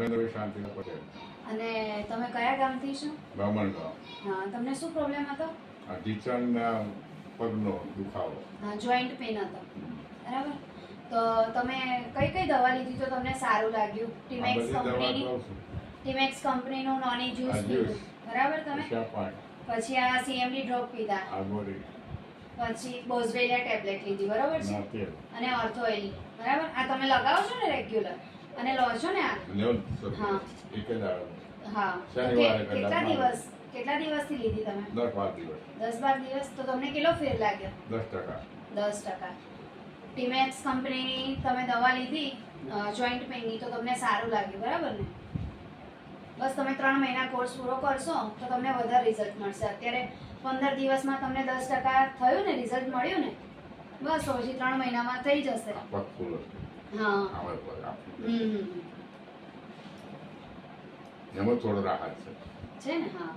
નરેન્દ્રભાઈ શાંતિ પટેલ. અને તમે કયા ગામથી છો? બ્રાહ્મણ હા તમને શું પ્રોબ્લેમ હતો? આ ઢીચણના પગનો દુખાવો. જોઈન્ટ પેન હતો. બરાબર? તો તમે કઈ કઈ દવા લીધી? તો તમને સારું લાગ્યું. ટીમેક્સ કંપનીની ટીમેક્સ કંપનીનું નોની જ્યુસ. બરાબર તમે? પછી આ સીએમડી ડ્રોપ પીધા. પછી બોઝવેલિયા ટેબ્લેટ લીધી. બરાબર છે? અને ઓર્થો ઓઇલ બરાબર? આ તમે લગાવો છો ને રેગ્યુલર અને લો છો ને હા. એક જ હા. કેટલા દિવસ કેટલા દિવસથી લીધી તમે? દસ બાર દિવસ. દસ બાર દિવસ તો તમને કેટલો ફેર લાગ્યો? દસ ટકા. દસ ટકા. ટીમેક્સ કંપનીની તમે દવા લીધી જોઈન્ટ પેનની તો તમને સારું લાગ્યું બરાબર ને? બસ તમે ત્રણ મહિના કોર્સ પૂરો કરશો તો તમને વધારે રિઝલ્ટ મળશે. અત્યારે પંદર દિવસમાં તમને દસ ટકા થયું ને રિઝલ્ટ મળ્યું ને? બસ પછી ત્રણ મહિનામાં થઈ જશે. એમાં થોડો રાહત છે. છે ને હા.